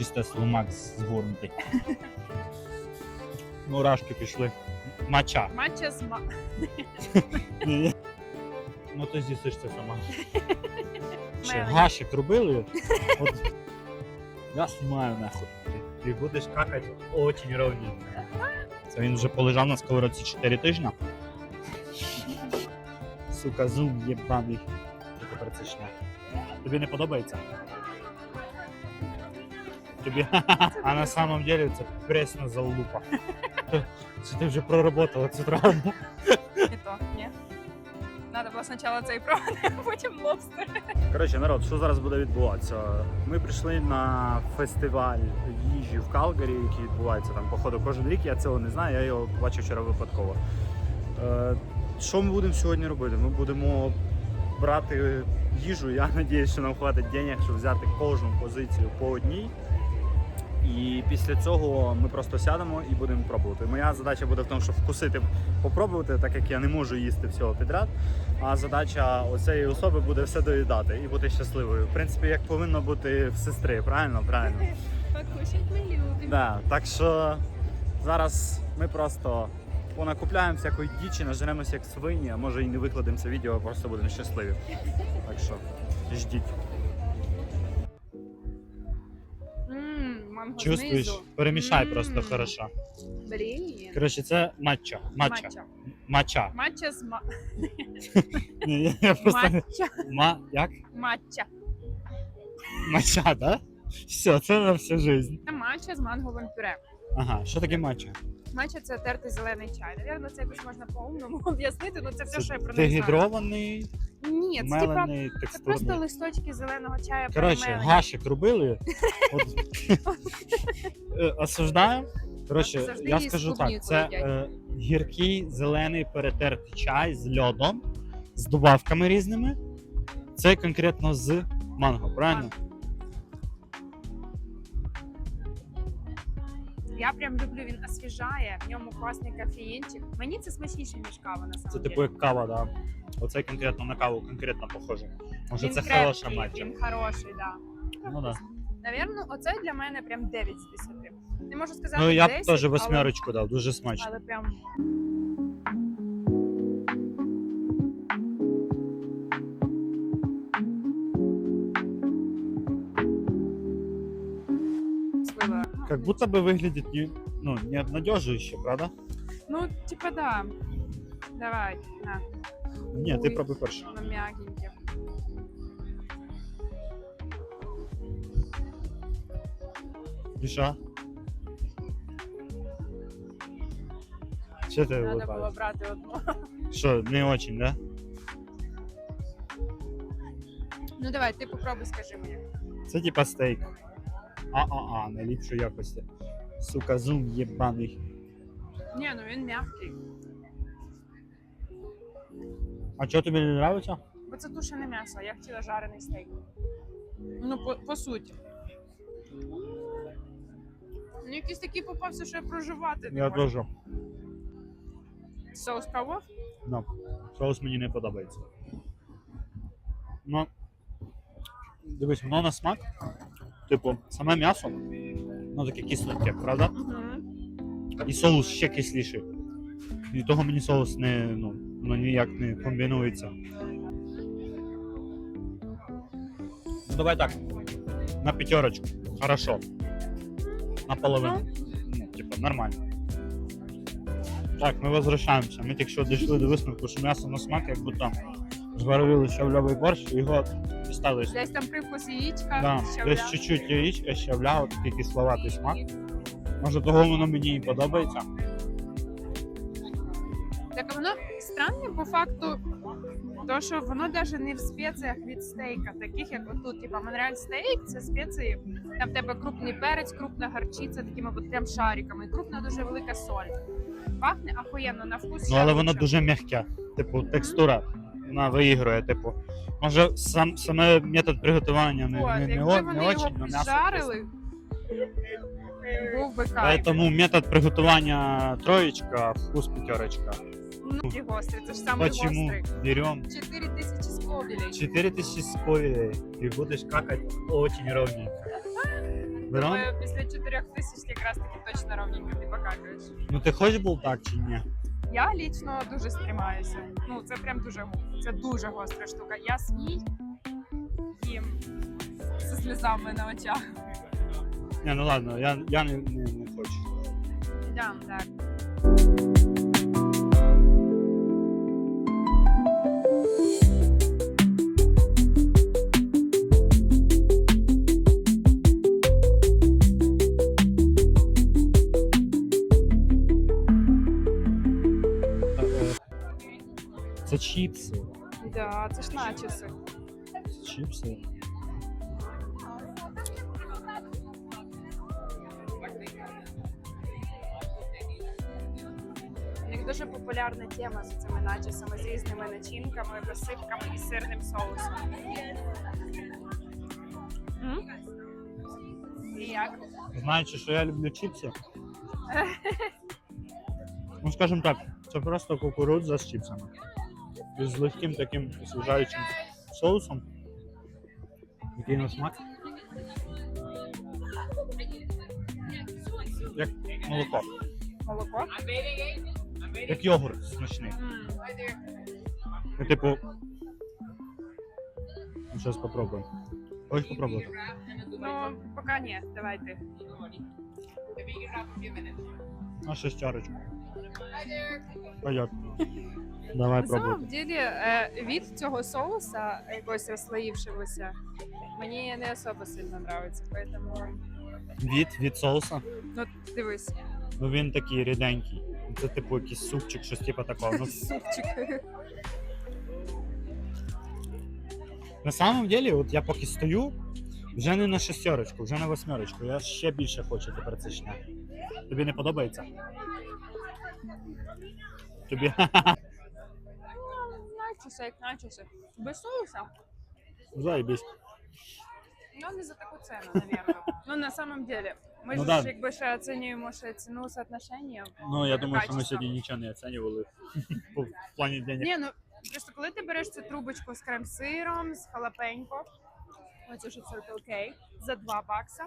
Чисто слимак згорнутий. Мурашки пішли. Мача. Матча з ма... Ну ти з'їсиш це сама. Ще Мелені. гашик робили. От я знімаю нахуй. Ти, ти будеш какати очень ровненько. Це він вже полежав на сковородці 4 тижні. Сука, зум єбаний. Що тепер це шня? Тобі не подобається? Тобі. А на самом деле це пресна залупа. Чи ти вже проработала цю травму? І то, ні. Надо було спочатку цей провод, а потім лобстер. Коротше, народ, що зараз буде відбуватися? Ми прийшли на фестиваль їжі в Калгарі, який відбувається там, походу, кожен рік. Я цього не знаю, я його бачив вчора випадково. Е, що ми будемо сьогодні робити? Ми будемо брати їжу. Я сподіваюся, що нам хватить денег, щоб взяти кожну позицію по одній. І після цього ми просто сядемо і будемо пробувати. Моя задача буде в тому, щоб вкусити, попробувати, так як я не можу їсти всього підряд. А задача оцеї особи буде все доїдати і бути щасливою. В принципі, як повинно бути в сестри, правильно? Правильно. Покушать ми любимо. Да, так що зараз ми просто понакупляємо всякої дічі, нажремося як свині, а може і не викладемо це відео, а просто будемо щасливі. Так що ждіть. Чувствуєш? знизу. Перемішай М. просто хорошо. Блін. Коротше, це матча. Матча. Матча. Матча. Матча з ма... Ні, я просто не- Матча. Ма... Як? Матча. Матча, да? Все, це на всю жизнь. Це матча з манговим пюре. Ага, що таке матча? Матча це тертий зелений чай. Навірно, це якось можна по-умному об'яснити, ну це все, що я про неї знаю. дегідрований, Ні, це типа мелений, це просто листочки зеленого чаю Коротше, перемелені. гашик робили. От, Е, осуждаю. Коротше, Завжди я її з скажу так: це їдять. е, гіркий зелений перетертий чай з льодом, з добавками різними. Це конкретно з манго, правильно? Я прям люблю, він освіжає, в ньому класний кофеїнчик. Мені це смачніше, ніж кава на самом Це типу деле. як кава, да. Оце конкретно на каву конкретно похоже. Може, Він це крепкий, хороша матча. Він хороший, да. Ну, да. Навірно, оце для мене прям 9 з 10. Не можу сказати ну я б 10, теж але- восьмерочку дав, дуже смачно. Але прям Как будто бы выглядит не, ну, не обнадеживающе, правда? Ну, типа да. Давай, на, Ні, ти Ой. пробуй перше. на м'ягеньке. І що? Що ти Треба було вилипаєш? брати одну. Що, не очень, да? Ну давай, ти попробуй, скажи мені. Це типа стейк. А-а-а, найліпшої якості. Сука, зум єбаний. Ні, ну він м'який. А що тобі не подобається? Бо це тушене м'ясо, а я хотіла жарений стейк. Ну, по, по суті. Ну, якийсь такий попався, що я проживати. не Я можу. теж. Соус пробував? No. Соус мені не подобається. Ну, дивись, воно на смак. Типу, саме м'ясо, ну таке кисленьке, правда? І соус ще кисліший. І того мені соус не, ну, ну ніяк не комбінується. Ну давай так. На п'ятерочку. Хорошо. На половину. Ну, типа, нормально. Так, ми возвращаємося. Ми тільки що дійшли до висновку, що м'ясо на смак, як будто зварили щавльовий борщ, і його дістали. Десь там привкус яєчка, Да, щавля. десь чуть-чуть яєчка, щавля, от такий кисловатий смак. Може, того воно мені і подобається. Так воно странне по факту, то що воно навіть не в спеціях від стейка, таких як отут, типа Монреаль стейк, це спеції. Там в тебе крупний перець, крупна гарчиця, такими от прям шариками, і крупна дуже велика соль. Пахне ахуєнно на вкус. Ну, але воно дуже м'яке. Типу, текстура. Вона виігрує, типу. Може, сам саме метод приготування не, От, не, не, якби вони не його очень, но м'ясо. піджарили, був би кайф. Поэтому метод приготування троєчка, вкус п'ятерочка. Ну, і гострий, це ж самий Почему? гострий. Берем 4 тисячі сковілей. 4000 сковелей и будешь какать очень ровненько. Берем? Після 4 тисяч якраз таки точно ровненько ти покакаєш. Ну ти хочеш бултак чи ні? Я лічно дуже стримаюся. Ну, це прям дуже це дуже гостра штука. Я свій їм зі сльозами на очах. Не, ну ладно, я, я не, не, не хочу. Да, так. Чіпси. Да, це ж начоси. Це чіпси. У них дуже популярна тема з цими начосами, з різними начинками, посипками і сирним соусом. М? І як? Знаючи, що я люблю чіпси. Ну, скажімо так, це просто кукурудза з чіпсами. З легким таким освіжаючим соусом. Який на смак. Як молоко. Молоко? Як йогурт смачний. М. Ну, типу. Ну, Зараз попробуємо. Хочеш попробувати? Ну, поки ні, давайте. На шестерочку. Пойдет. Давай На самом деле, е, від цього соуса, якогось розслоївшогося, мені не особо сильно нравиться, поэтому, Від від соуса. ну, дивись, Ну він такий ріденький. Це типу якийсь супчик, щось типу такого. Ну, супчик. на самом деле, от я поки стою, вже не на шестерочку, вже на восьмерочку. Я ще більше хочу тепер це шняти. Тобі не подобається? Тобі Начоси, як начоси. Без соуса? заєбісь. Ну, не за таку ціну, наверное. Ну, на самом деле. Ми Ну ж да. якби ще оцінюємо ще ціну соотношення. Ну я думаю, що ми Качество. сьогодні нічого не оцінювали в плані денег. Ні, ну просто коли ти береш цю трубочку з крем-сиром, з халапенько, оцю що Circle K, за 2 бакса,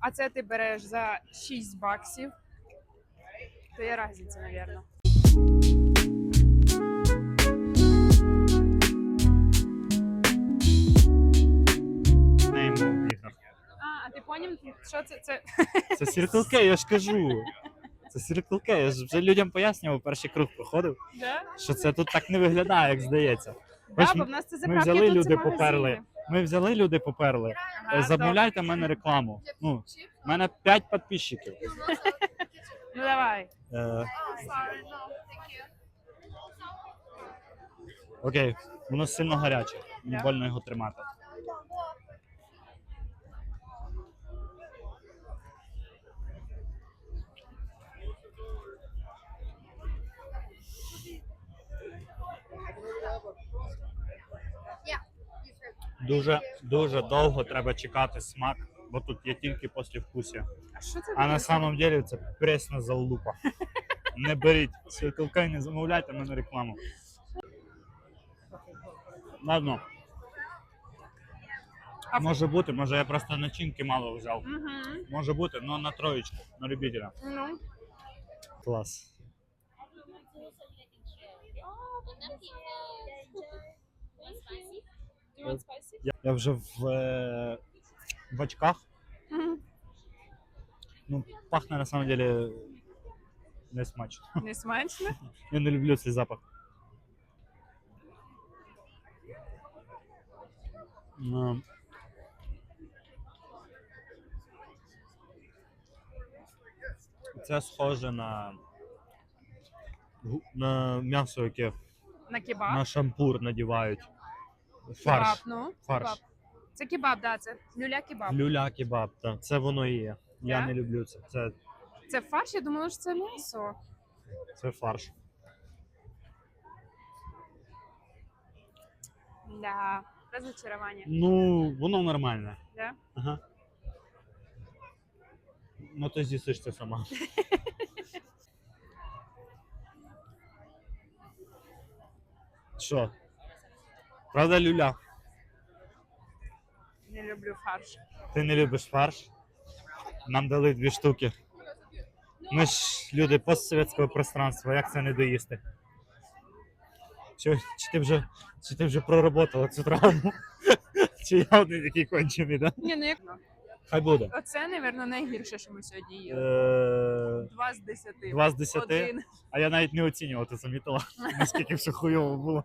а це ти береш за 6 баксів, є різниця, напевно. Неймовірно. А, а ти поняв, що це? Це Це Circle K, я ж кажу. Це Circle K, я ж вже людям пояснював, перший круг проходив, да? що це тут так не виглядає, як здається. Да, Бач, бо в нас це ми заправки, взяли, тут це люди магазини. поперли. Ми взяли, люди поперли. Ага, Замовляйте в мене рекламу. Ну, в мене 5 підписчиків. Ну давай. Е, окей, воно сильно гаряче. Да. больно його тримати. Дуже дуже довго треба чекати смак, бо тут є тільки післявкусія. А що це А на самом деле це пресна залупа. Не беріть, Circle K не замовляйте мене рекламу. Ладно, А- може бути, може я просто начинки мало взяв. Мгм. Може бути, але на троєчку, на любителя. Ну, Клас. Я, я вже в, е, в очках. Мгм. Ну, пахне на самом деле не смачно. не смачно. Я не люблю цей запах. Ну, Це схоже на, на м'ясо, яке На на шампур надівають. Фарш. ну. Фарш. Це кебаб, да, це люля кебаб. Люля кебаб, так. Це воно і є. Я Да? не люблю це. Це, Це фарш, я думала, що це м'ясо. це фарш. Да. Розочарування. Ну, воно нормальне. Да? Ага. Ну, ти з'їсиш це сама. Що? Правда, люля? Не люблю фарш. Ти не любиш фарш? Нам дали дві штуки. Ми ж люди постсовєтського пространства, як це не доїсти? Чи, чи ти вже чи ти вже проработала цю травму? Чи я один такий кончений, да? Ні, ну як Хай буде. оце, напевно, найгірше, що ми сьогодні їли. Е, Два з десяти. Два з десяти. Один. А я навіть не оцінював, ти замітила, наскільки все хуйово було.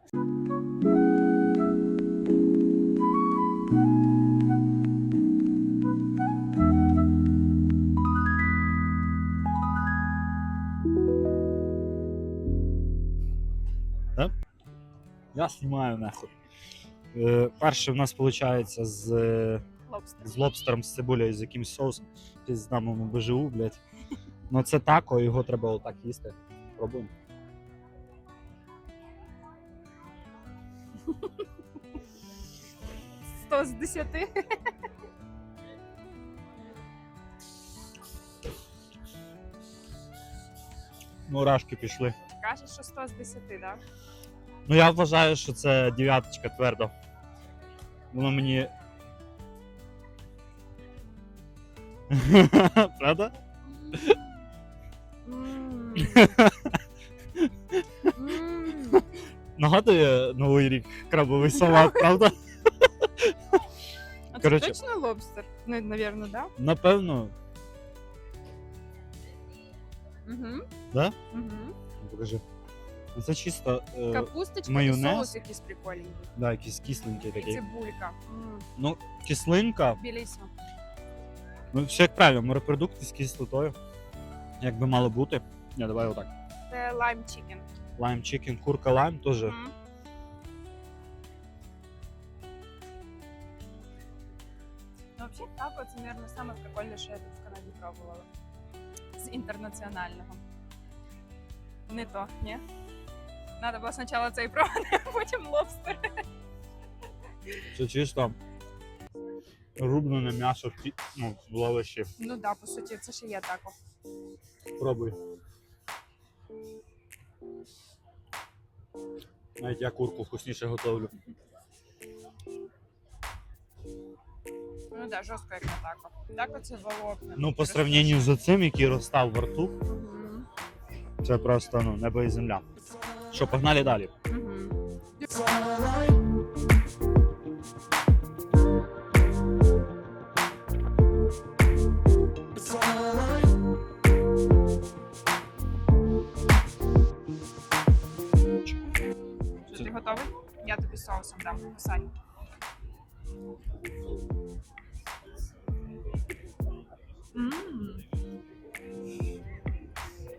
Я знімаю нахуй. Е, перше в нас виходить з, е, Лобстер. з лобстером, з цибулею, з якимсь соусом. Піздамому БЖУ, блядь. Ну це тако, його треба отак їсти. Пробуємо. Сто з десяти. Мурашки пішли. Кажеш, що 100 з 10, так? Ну я вважаю, що це дев'яточка твердо. Воно мені. Правда? Нагадує Новий рік крабовий салат, правда? А це Коротше. точно лобстер? Ну, напевно, да? Напевно. Угу. Да? Угу. Покажи. Ну, Це чисто е, Капусточка майонез. і соус якийсь прикольний. да, якийсь кисленький І цибулька. М. Ну, кислинка. Білісно. Ну, все як правильно, морепродукти з кислотою. Як би мало бути. Ні, давай отак. Це лайм чікен. Лайм чикен, курка лайм теж. Ну, взагалі, тако це, мабуть, саме прикольне, що я тут в Канаді пробувала. З інтернаціонального. Не то, ні? Надо було спочатку цей пробувати, а потім лобстер. Це чисто рублене м'ясо в ті... ну, в лаваші. Ну так, да, по суті, це ще є тако. Пробуй. Навіть я курку вкусніше готовлю. Ну так, да, жорстко як на тако. Тако це волокна. Ну, по сравненню з цим, який розстав во рту, Мгм. це просто ну, небо і земля. Що, погнали далі. Ти готовий? Я тобі соусом дам. Сань. М.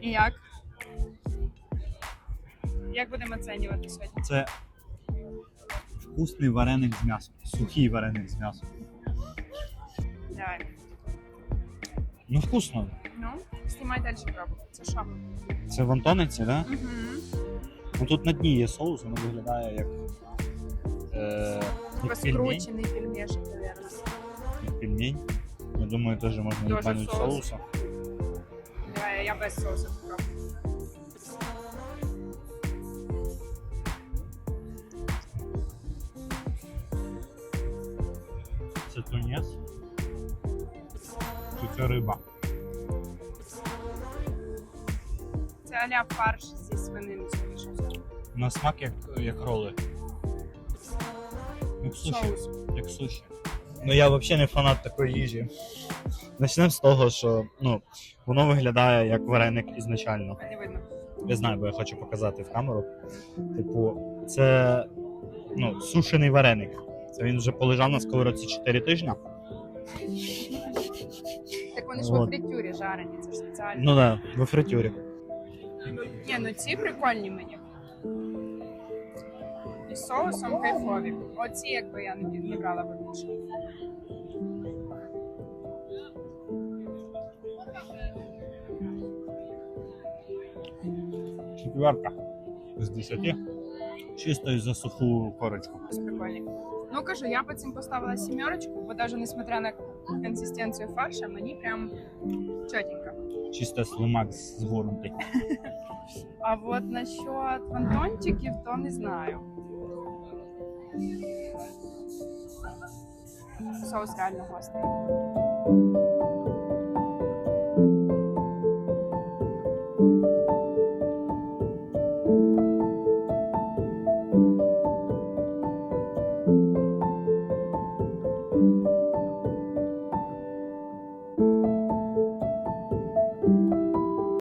Як? Як будемо оцінювати сьогодні? Це вкусний вареник з м'ясом. Сухий вареник з м'ясом. Давай. Ну, вкусно. Ну, знімай далі пробу. Це що? Це в Антониці, да? Угу. Ну тут на дні є соус, воно виглядає як. Е, як пельмень. Розкручений пельмешок, мабуть. Як пельмень. Я думаю, теж можна Тоже їбануть соус. соуса. Давай, я без соусу попробую. Тунець. Чи це риба? Це аля фарш зі свинини, скоріше. На смак як, як роли. Як суші. Соус. Як суші. Ну я взагалі не фанат такої їжі. Почнемо з того, що ну, воно виглядає як вареник ізначально. Не видно. Я знаю, бо я хочу показати в камеру. Типу, це ну, сушений вареник. Це він вже полежав на сковородці 4 тижні. Так вони ж Вот. в фритюрі жарені, це ж спеціально. Ну так, да, во фритюрі. Ні, ну ці прикольні мені. І з соусом кайфові. Оці, якби я не, не брала би більше. Четверка з 10. Чисто за суху корочку. Ось прикольні. Ну кажу, я по цим поставила сімерочку, бо навіть несмотря на консистенцію фарша, мені прям чотенько. Чисто слимак згорнутий. А от насчет вантончиків, то не знаю. Соус реально гострий.